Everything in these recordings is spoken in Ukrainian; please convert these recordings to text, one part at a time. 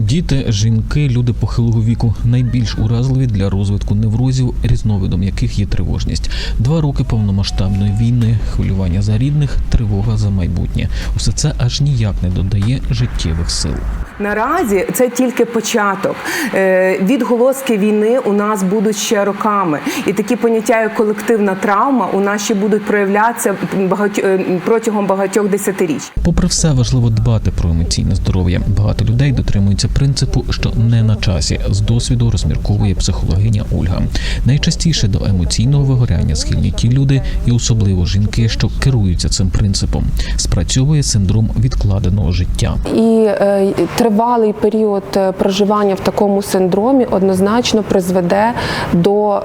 Діти, жінки, люди похилого віку найбільш уразливі для розвитку неврозів, різновидом яких є тривожність. Два роки повномасштабної війни, хвилювання за рідних, тривога за майбутнє. Усе це аж ніяк не додає життєвих сил. Наразі це тільки початок. Е, Відголоски війни у нас будуть ще роками, і такі поняття, як колективна травма, у нас ще будуть проявлятися е, протягом багатьох десятиріч. Попри все, важливо дбати про емоційне здоров'я. Багато людей дотримуються принципу, що не на часі. З досвіду розмірковує психологиня Ольга. Найчастіше до емоційного вигоряння схильні ті люди, і особливо жінки, що керуються цим принципом. Спрацьовує синдром відкладеного життя. І е, тривалий період е, проживання в такому синдромі однозначно призведе до е,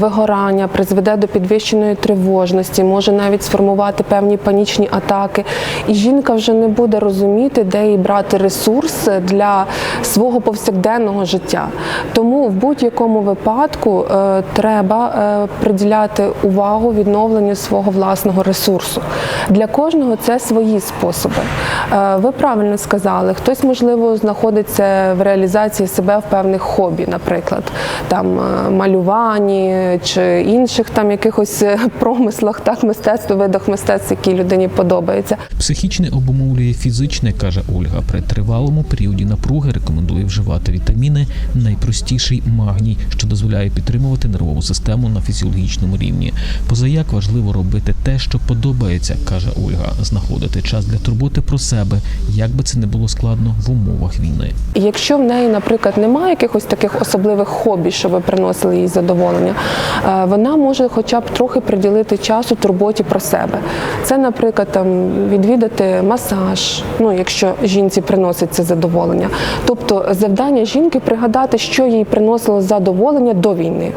вигорання, призведе до підвищеної тривожності, може навіть сформувати певні панічні атаки. І жінка вже не буде розуміти, де їй брати ресурс для свого повсякденного життя. Тому в будь-якому випадку е, треба е, приділяти увагу відновленню свого власного ресурсу. Для кожного це свої способи. Е, Ви правильно сказали, хтось, можливо, знаходиться в реалізації себе в певних хобі, наприклад, там е, малюванні чи інших там якихось е, промислах, так, мистецтв, видах мистецтв, які людині подобаються. Психічне обумовлює фізичне, каже Ольга. При тривалому періоді напруги рекомендує вживати вітаміни. Найпростіший магній, що дозволяє підтримувати нервову систему на фізіологічному рівні. Позаяк важливо робити те, що подобається, каже Ольга. Знаходити час для турботи про себе, як би це не було складно в умовах війни. Якщо в неї, наприклад, немає якихось таких особливих хобі, що ви приносили їй задоволення, е, вона може хоча б трохи приділити часу турботі про себе. Це, наприклад, там відвідати масаж, ну якщо жінці приносить це задоволення. Тобто завдання жінки пригадати, що їй приносило задоволення до війни,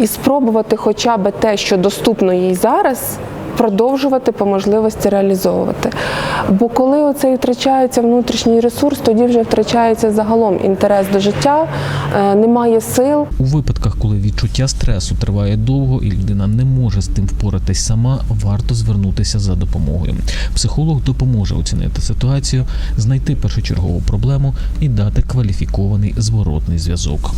і спробувати хоча б те, що доступно їй зараз. Продовжувати по можливості реалізовувати. Бо коли оцей втрачається внутрішній ресурс, тоді вже втрачається загалом інтерес до життя, е, немає сил. У випадках, коли відчуття стресу триває довго і людина не може з тим впоратись сама, варто звернутися за допомогою. Психолог допоможе оцінити ситуацію, знайти першочергову проблему і дати кваліфікований зворотний зв'язок.